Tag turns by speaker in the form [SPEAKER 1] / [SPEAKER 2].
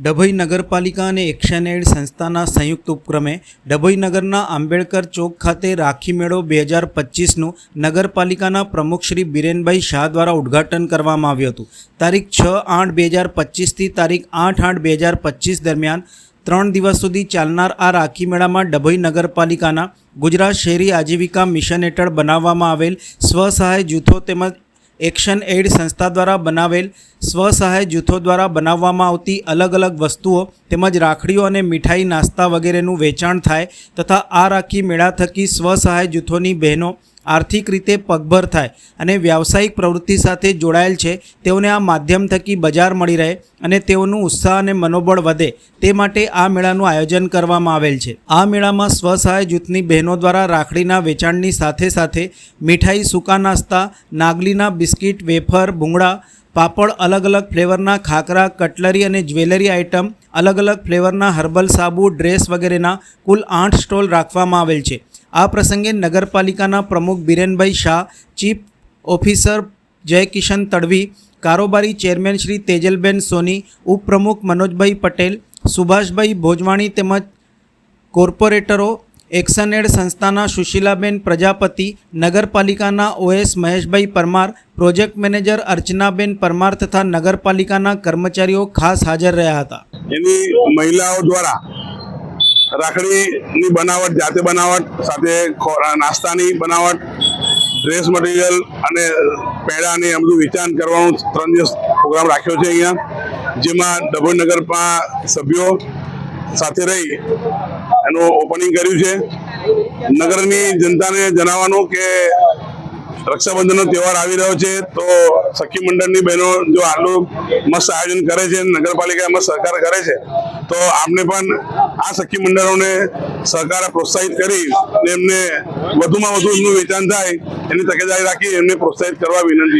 [SPEAKER 1] ડભોઈ નગરપાલિકા અને action add સંસ્થાના સંયુક્ત ઉપક્રમે ડભોઈ નગરના આંબેડકર ચોક ખાતે રાખી મેળો બે હજાર પચીસનું નગરપાલિકાના પ્રમુખ શ્રી બિરેનભાઈ શાહ દ્વારા ઉદ્ઘાટન કરવામાં આવ્યું હતું. તારીખ છ આઠ બે હજાર પચીસથી તારીખ આઠ આઠ બે હજાર પચીસ દરમિયાન ત્રણ દિવસ સુધી ચાલનાર આ રાખી મેળામાં ડભોઈ નગરપાલિકાના ગુજરાત શહેરી આજીવિકા મિશન હેઠળ બનાવવામાં આવેલ સ્વસહાય જૂથો તેમજ એક્શન એડ સંસ્થા દ્વારા બનાવેલ સ્વસહાય જૂથો દ્વારા બનાવવામાં આવતી અલગ અલગ વસ્તુઓ તેમજ રાખડીઓ અને મીઠાઈ, નાસ્તા વગેરેનું વેચાણ થાય તથા આ રાખી મેળા થકી સ્વસહાય જૂથોની બહેનો આર્થિક રીતે પગભર થાય અને વ્યાવસાયિક પ્રવૃત્તિ સાથે જોડાયેલ છે, તેઓને આ માધ્યમ થકી બજાર મળી રહે અને તેઓનું ઉત્સાહ અને મનોબળ વધે તે માટે આ મેળાનું આયોજન કરવામાં આવેલ છે. આ મેળામાં સ્વસહાય જૂથની બહેનો દ્વારા રાખડીના વેચાણની સાથે સાથે મીઠાઈ, સૂકા નાસ્તા, નાગલીના બિસ્કિટ, વેફર, ભૂંગળા, પાપડ અલગ અલગ ફ્લેવરના ખાખરા કટલરી અને જ્વેલરી આઇટમ અલગ અલગ ફ્લેવરના હર્બલ સાબુ, ડ્રેસ વગેરેના કુલ આઠ સ્ટોલ રાખવામાં આવેલ છે. આ પ્રસંગે નગરપાલિકાના પ્રમુખ બિરેનભાઈ શાહ, ચીફ ઓફિસર જયકિશન તડવી, કારોબારી ચેરમેન શ્રી તેજલબેન સોની, ઉપપ્રમુખ મનોજભાઈ પટેલ, સુભાષભાઈ ભોજવાણી તેમજ કોર્પોરેટરો, એક્શન એડ સંસ્થાના સુશીલાબેન પ્રજાપતિ, નગરપાલિકાના OS Maheshbhai Parmar, project manager Archanaben Parmar તથા નગરપાલિકાના કર્મચારીઓ ખાસ હાજર રહ્યા હતા.
[SPEAKER 2] એની મહિલાઓ દ્વારા રાખડીની બનાવટ, જાતે બનાવટ, સાથે નાસ્તાની બનાવટ ડ્રેસ મટીરિયલ અને પેડાની એમ બધું વિચાર કરવાનું ત્રણ દિવસ પ્રોગ્રામ રાખ્યો છે અહીંયા, જેમાં ડભોઈ નગરમાં સભ્યો સાથે રહી એનું ઓપનિંગ કર્યું છે. નગરની જનતાને જણાવવાનું કે રક્ષાબંધનનો તહેવાર આવી રહ્યો છે, તો સખી મંડળની બહેનો જો આટલું મસ્ત આયોજન કરે છે નગરપાલિકા એમાં સહકાર કરે છે, તો આપણે પણ આ સખી મંડળોને સહકાર પ્રોત્સાહિત કરી એમને વધુમાં વધુ એમનું વેચાણ થાય, એની તકેદારી રાખી એમને પ્રોત્સાહિત કરવા વિનંતી